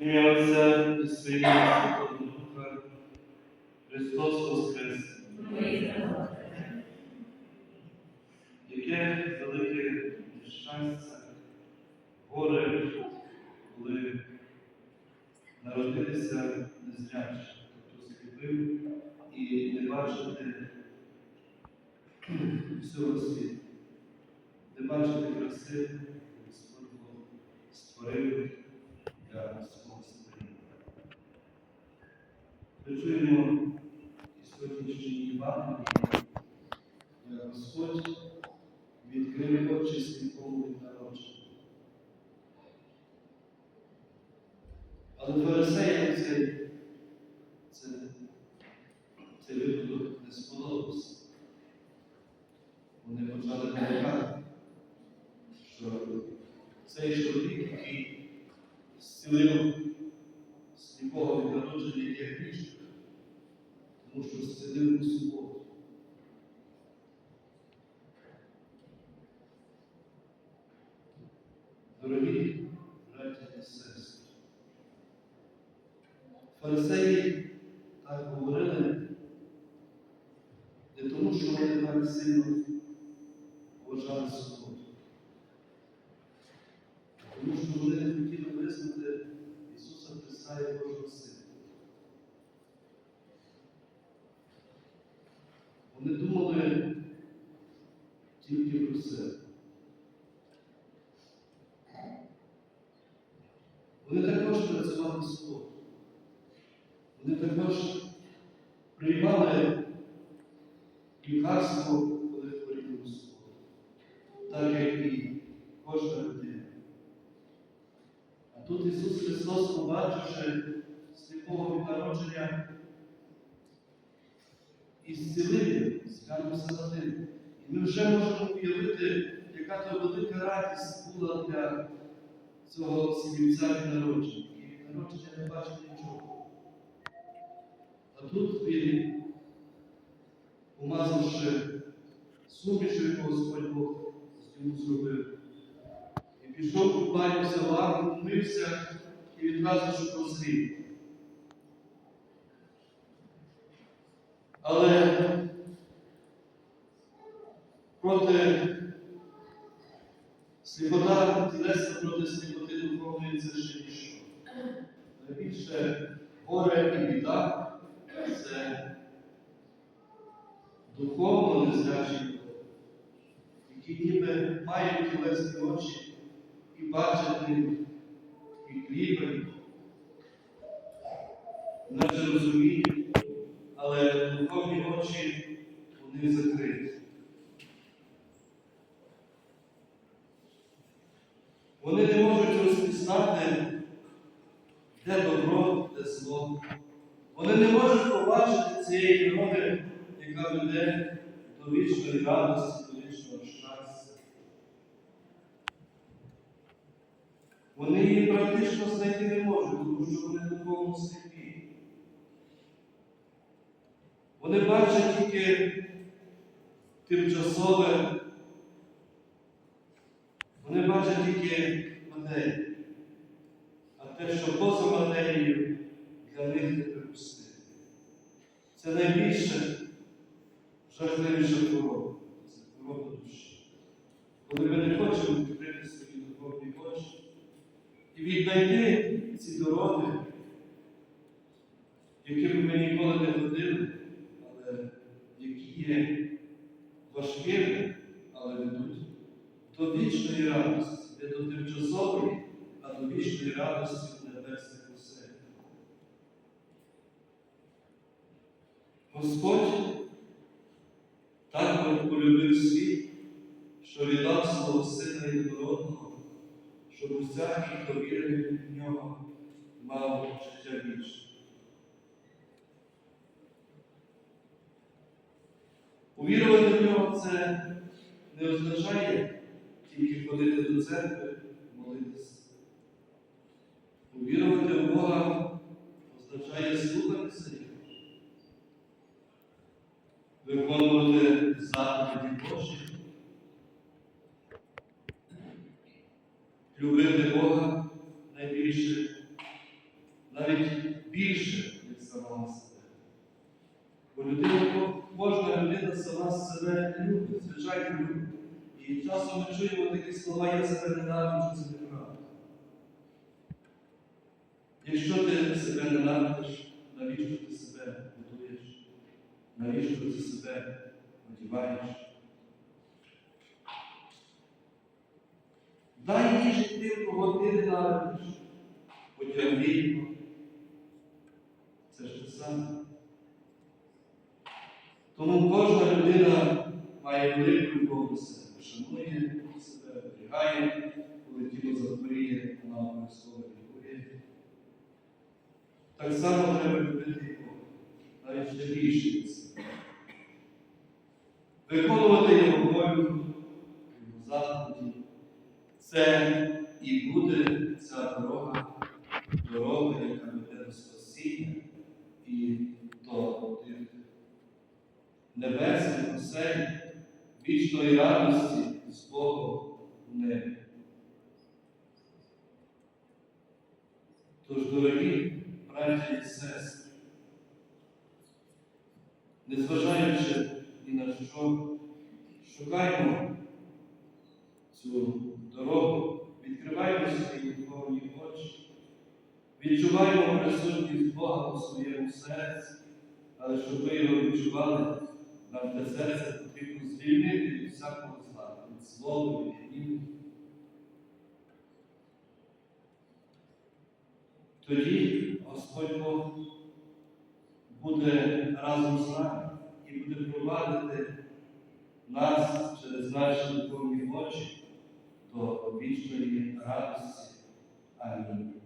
Ім'я Отця і Духа. Христос Воскрес. Яке велике щастя, горе, коли народилися незрячі, тобто сліпим і не бачити всього світу, не бачити краси, яку Господь Бог створив для свого створіння. Ми чуємо і сьогоднішній Іван, як Господь відкрив очі сліпому народження. Але фарисеям цей, це, цей випадок не сподобався. Вони почали нарікати, що цей чоловік, який зцілив сліпого від народження є тому що зцілив у суботу. Дорогі браті і сестри, фарисеї так говорили не тому, що вони так сильно поважали суботу, а тому що вони не хотіли визнати Ісуса Христа як Божого Сина. Вони думали тільки про себе. Вони також працювали слово. Вони також приймали лікарство, коли хворіли у слово. Так як і кожна людина. А тут Ісус Христос, побачивши сліпого народження, і зцілив, на ним. І ми вже можемо уявити, яка то велика радість була для цього сім'їця від народження. І народження не бачив нічого. А тут він, помазавши сумішу, яку Господь Бог з ньому зробив, і пішов, купаємося в лаву, вмився і відразу ж прозрів. Але проти сліпота тілесна проти сліпоти духовної це ще ніщо. Найбільше горе і біда це духовно незрячі які ніби мають тілесні очі і бачать ним, і хлібом, наче розуміють, але духовні очі них закриті. Вони не можуть розпізнати, де добро, де зло. Вони не можуть побачити цієї дороги, яка веде до вічної радості, до вічного щастя. Вони її практично знайти не можуть, тому що вони духовно сліпі. Вони бачать тільки тимчасове, вони бачать тільки матерію. А те, що поза матерією, для них не. Це найбільше жахливіша хвороба. Це хвороба душі. Коли ми не хочемо відкрити свої духовні очі і віднайти ці дороги, якими ми ніколи не ходили, але які є важкими, але ведуть до вічної радості, не до тимчасової, а до вічної радості небесних Господь так полюбив світ, що віддав свого Сина єдинородного, щоб усякий, хто вірив в нього, мав життя вічне. Увірувати в нього це не означає тільки ходити до церкви, молитися. Увірувати в Бога означає слухатися Його, виконувати заповіді Божі, любити Бога найбільше навіть більше, ніж самого себе. Бо людина, кожна людина сама себе любить, звичайно любить. І часом ми чуємо такі слова, я себе ненавиджу, це неправда. Якщо ти себе ненавидиш, навіщо? Навіщо ти себе одіваєш? Дай їжі тим, кого ти ненавидиш, потім вільно. Це ж те саме. Тому кожна людина має велику любов себе, шанує себе, оберігає, коли тіло захворіє, вона обов'язково лікує. Так само треба любити Бога, навіть ще більше. Виконувати його волю, його заповіді. Це і буде ця дорога, дорога, яка веде до спасіння і до тих небесних осель, вічної радості з Богом у небі. Тож, дорогі браті і сестри, незважаючи ні на що, шукаймо цю дорогу, відкриваємо свої духовні очі, відчуваємо присутність Бога у своєму серці, але щоб ви його відчували, нам для серця потрібно звільнити від всякого зла, від злоби, від гніву. Тоді Господь Бог буде разом з нами і буде провадити нас через наші духовні очі до вічної радості. Амінь.